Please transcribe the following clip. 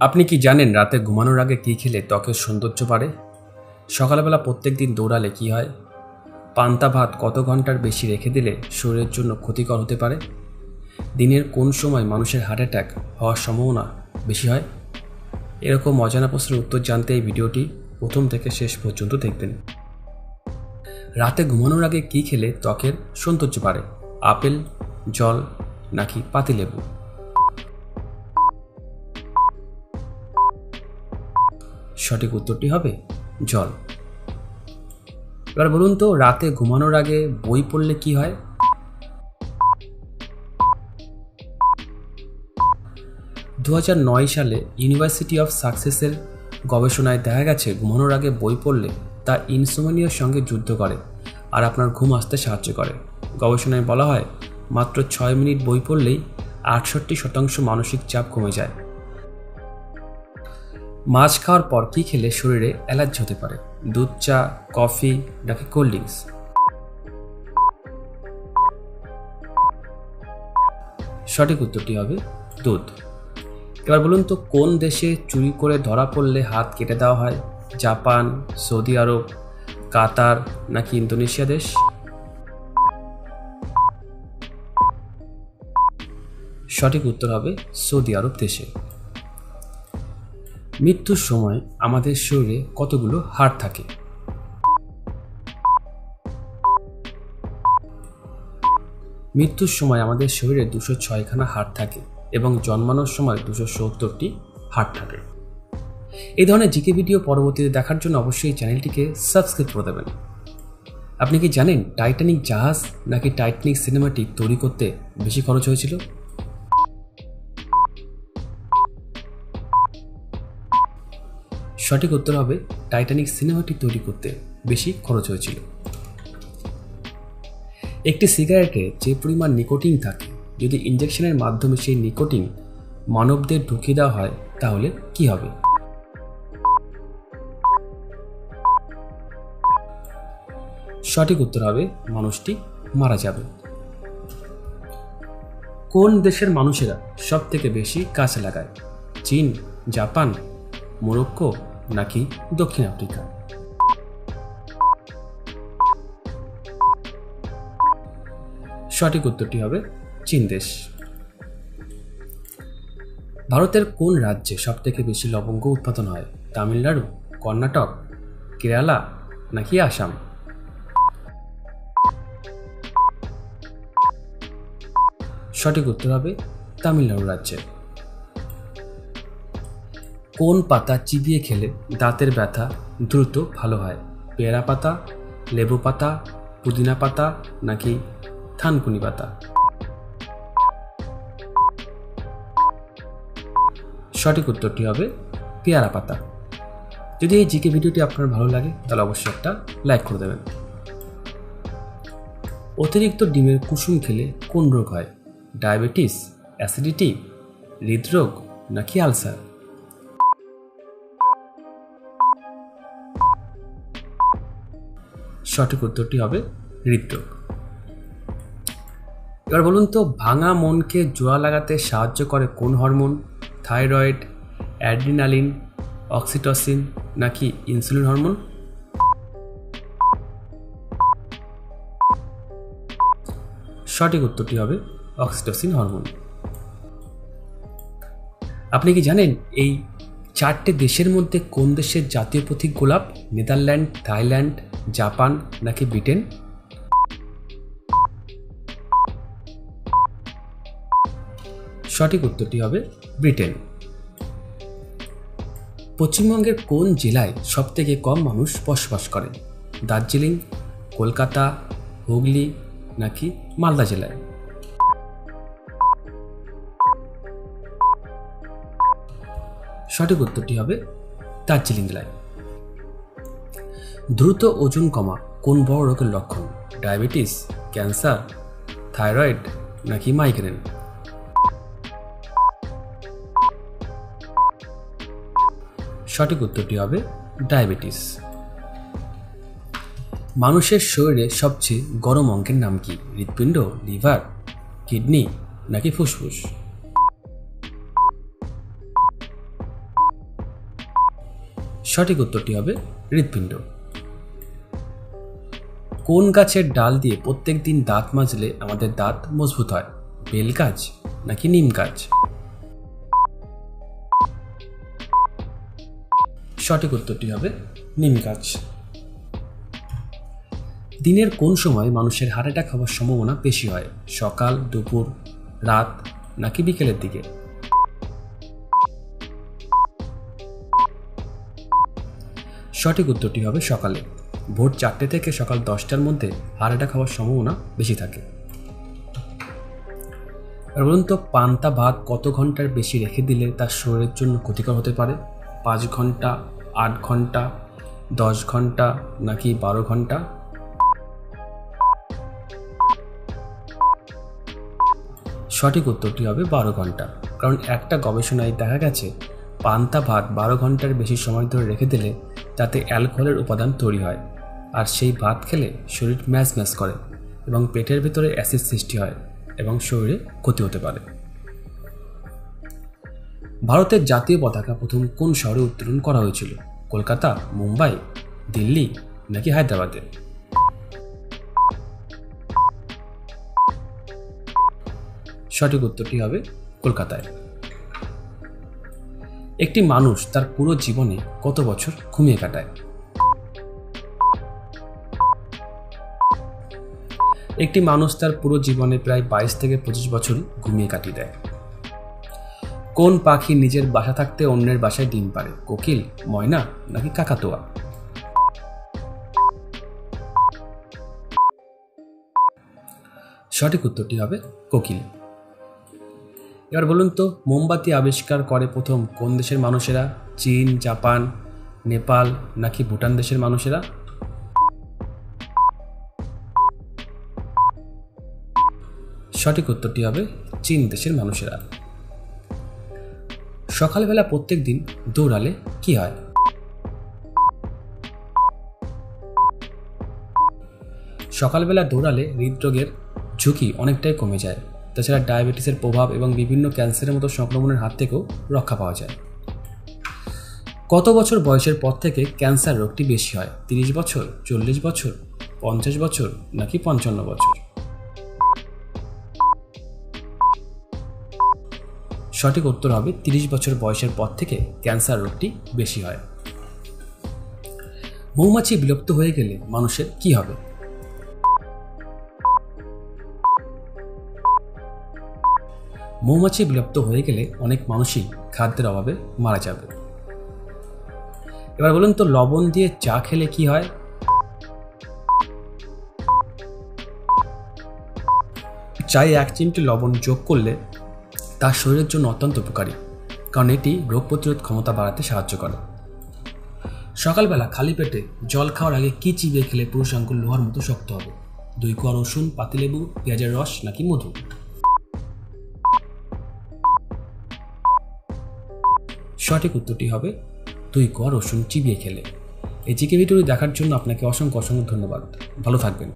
আপনি কি জানেন রাতে ঘুমানোর আগে কী খেলে ত্বকের সৌন্দর্য বাড়ে? সকালবেলা প্রত্যেক দিন দৌড়ালে কি হয়? পান্তা ভাত কত ঘণ্টার বেশি রেখে দিলে শরীরের জন্য ক্ষতিকর হতে পারে? দিনের কোন সময় মানুষের হার্ট অ্যাটাক হওয়ার সম্ভাবনা বেশি হয়? এরকম অজানা প্রশ্নের উত্তর জানতে এই ভিডিওটি প্রথম থেকে শেষ পর্যন্ত দেখবেন। রাতে ঘুমানোর আগে কী খেলে ত্বকের সৌন্দর্য বাড়ে? আপেল, জল নাকি পাতিলেবু? সঠিক উত্তরটি হবে জল। এবার বলুন তো, রাতে ঘুমানোর আগে বই পড়লে কি হয়? দু হাজার নয় সালে ইউনিভার্সিটি অফ সাকসেসের গবেষণায় দেখা গেছে, ঘুমানোর আগে বই পড়লে তা ইনসোমেনিয়ার সঙ্গে যুদ্ধ করে আর আপনার ঘুম আসতে সাহায্য করে। গবেষণায় বলা হয়, মাত্র ছয় মিনিট বই পড়লেই আটষট্টি শতাংশ মানসিক চাপ কমে যায়। মাছ খাওয়ার পর কী খেলে শরীরে অ্যালার্জি হতে পারে? দুধ, চা, কফি নাকি কোল্ড ড্রিঙ্কস? সঠিক উত্তরটি হবে দুধ। এবার বলুন তো, কোন দেশে চুরি করে ধরা পড়লে হাত কেটে দেওয়া হয়? জাপান, সৌদি আরব, কাতার নাকি ইন্দোনেশিয়া দেশ? সঠিক উত্তর হবে সৌদি আরব দেশে। মৃত্যুর সময় আমাদের শরীরে কতগুলো হাড় থাকে? মৃত্যুর সময় আমাদের শরীরে দুশো ছয়খানা হাড় থাকে এবং জন্মানোর সময় দুশো সত্তরটি হাড় থাকে। এই ধরনের জিকে ভিডিও পরবর্তীতে দেখার জন্য অবশ্যই চ্যানেলটিকে সাবস্ক্রাইব করে দেবেন। আপনি কি জানেন টাইটানিক জাহাজ নাকি টাইটানিক সিনেমাটি তৈরি করতে বেশি খরচ হয়েছিল? সঠিক উত্তর হবে টাইটানিক সিনেমাটি তৈরি করতে বেশি খরচ হয়েছিল। একটি সিগারেটে যে পরিমাণ নিকোটিন থাকে, যদি ইঞ্জেকশনের মাধ্যমে সেই নিকোটিন মানবদের ঢুকিয়ে দেওয়া হয়, তাহলে কি হবে? সঠিক উত্তর হবে, মানুষটি মারা যাবে। কোন দেশের মানুষেরা সব থেকে বেশি গাছ লাগায়? চীন, জাপান, মোরক্কো নাকি দক্ষিণ আফ্রিকা? সঠিক উত্তরটি হবে চীন দেশ। ভারতের কোন রাজ্যে সবথেকে বেশি লবঙ্গ উৎপাদন হয়? তামিলনাড়ু, কর্ণাটক, কেরালা নাকি আসাম? সঠিক উত্তর হবে তামিলনাড়ু রাজ্যে। কোন পাতা চিবিয়ে খেলে দাঁতের ব্যথা দ্রুত ভালো হয়? পেয়ারা পাতা, লেবু পাতা, পুদিনা পাতা নাকি থানকুনি পাতা? সঠিক উত্তরটি হবে পেয়ারা পাতা। যদি এই জিকে ভিডিওটি আপনার ভালো লাগে, তাহলে অবশ্যই একটা লাইক করে দেবেন। অতিরিক্ত ডিমের কুসুম খেলে কোন রোগ হয়? ডায়াবেটিস, অ্যাসিডিটি, হৃদরোগ নাকি আলসার? সঠিক উত্তরটি হবে হৃদরোগ। এবার বলুন তো, ভাঙা মনকে জোড়া লাগাতে সাহায্য করে কোন হরমোন? থাইরয়েড, অ্যাড্রিনালিন, অক্সিটসিন নাকি ইনসুলিন হরমোন? সঠিক উত্তরটি হবে অক্সিটোসিন হরমোন। আপনি কি জানেন এই চারটে দেশের মধ্যে কোন দেশের জাতীয় প্রতীক গোলাপ? নেদারল্যান্ড, থাইল্যান্ড জাপান নাকি ব্রিটেন? সঠিক উত্তরটি হবে ব্রিটেন। পশ্চিমবঙ্গের কোন জেলায় সবথেকে কম মানুষ বসবাস করে দার্জিলিং, কলকাতা, হুগলি নাকি মালদা জেলায়? সঠিক উত্তরটি হবে দার্জিলিং জেলায়। দ্রুত ওজন কমা কোন বড় রোগের লক্ষণ? ডায়াবেটিস, ক্যান্সার, থাইরয়েড নাকি মাইগ্রেন? সঠিক উত্তরটি হবে ডায়াবেটিস। মানুষের শরীরে সবচেয়ে গরম অঙ্কের নাম কি? হৃৎপিণ্ড, লিভার, কিডনি নাকি ফুসফুস? সঠিক উত্তরটি হবে হৃৎপিণ্ড। কোন গাছের ডাল দিয়ে প্রত্যেক দিন দাঁত মাজলে আমাদের দাঁত মজবুত হয়? বেল গাছ নাকি নিম গাছ? সঠিক উত্তরটি হবে নিম গাছ। দিনের কোন সময় মানুষের হার্ট অ্যাটাক হওয়ার সম্ভাবনা বেশি হয়? সকাল, দুপুর, রাত নাকি বিকেলের দিকে? সঠিক উত্তরটি হবে সকালে। ভোর চারটে থেকে সকাল দশটার মধ্যে হার্ট অ্যাটাক হওয়ার সম্ভাবনা বেশি থাকে। আর বলুন তো, পান্তা ভাত কত ঘণ্টার বেশি রেখে দিলে তার শরীরের জন্য ক্ষতিকর হতে পারে? পাঁচ ঘণ্টা, আট ঘণ্টা, দশ ঘণ্টা, নাকি বারো ঘণ্টা? সঠিক উত্তরটি হবে বারো ঘণ্টা। কারণ একটা গবেষণায় দেখা গেছে, পান্তা ভাত বারো ঘণ্টার বেশি সময় ধরে রেখে দিলে তাতে অ্যালকোহলের উপাদান তৈরি হয়। আর সেই ভাত খেলে শরীর ম্যাচ ম্যাচ করে এবং পেটের ভেতরে অ্যাসিড সৃষ্টি হয় এবং শরীরে ক্ষতি হতে পারে। ভারতের জাতীয় পতাকা প্রথম কোন শহরে উত্তোলন করা হয়েছিল? কলকাতা, মুম্বাই, দিল্লি নাকি হায়দ্রাবাদে? সঠিক উত্তরটি হবে কলকাতায়। একটি মানুষ তার পুরো জীবনে কত বছর ঘুমিয়ে কাটায়? একটি মানুষ তার পুরো জীবনে প্রায় বাইশ থেকে পঁচিশ বছর ঘুমিয়ে কাটিয়ে দেয়। কোন পাখি নিজের বাসা থাকতে অন্যের বাসায় ডিম পারে কোকিল, ময়না নাকি কাকাতোয়া? সঠিক উত্তরটি হবে কোকিল। এবার বলুন তো, মোমবাতি আবিষ্কার করে প্রথম কোন দেশের মানুষেরা? চীন, জাপান, নেপাল নাকি ভুটান দেশের মানুষেরা? সঠিক উত্তরটি হবে চীন দেশের মানুষেরা। সকালবেলা প্রত্যেক দিন দৌড়ালে কি হয়? সকালবেলা দৌড়ালে হৃদরোগের ঝুঁকি অনেকটাই কমে যায়। তাছাড়া ডায়াবেটিসের প্রভাব এবং বিভিন্ন ক্যান্সারের মতো সংক্রমণের হাত থেকেও রক্ষা পাওয়া যায়। কত বছর বয়সের পর থেকে ক্যান্সার রোগটি বেশি হয়? তিরিশ বছর, চল্লিশ বছর, পঞ্চাশ বছর নাকি পঞ্চান্ন বছর? সঠিক উত্তর হবে তিরিশ বছর বয়সের পর থেকে ক্যান্সার রোগটি বেশি হয়। মৌমাছি বিলুপ্ত হয়ে গেলে মানুষের কি হবে? মৌমাছি বিলুপ্ত হয়ে গেলে অনেক মানুষই খাদ্যের অভাবে মারা যাবে। এবার বলুন তো, লবণ দিয়ে চা খেলে কি হয়? চায়ে এক চিমটি লবণ যোগ করলে তার শরীরের জন্য অত্যন্ত উপকারী, কারণ এটি রোগ প্রতিরোধ ক্ষমতা বাড়াতে সাহায্য করে। সকালবেলা খালি পেটে জল খাওয়ার আগে কি চিবিয়ে খেলে পুরুষ আঙ্গুল লোহার মতো শক্ত হবে? দুই কোয়া রসুন পাতিলেবু পেঁয়াজের রস নাকি মধু? সঠিক উত্তরটি হবে দুই কোয়া রসুন চিবিয়ে খেলে। এই জিকে ভিডিওটি দেখার জন্য আপনাকে অসংখ্য অসংখ্য ধন্যবাদ। ভালো থাকবেন।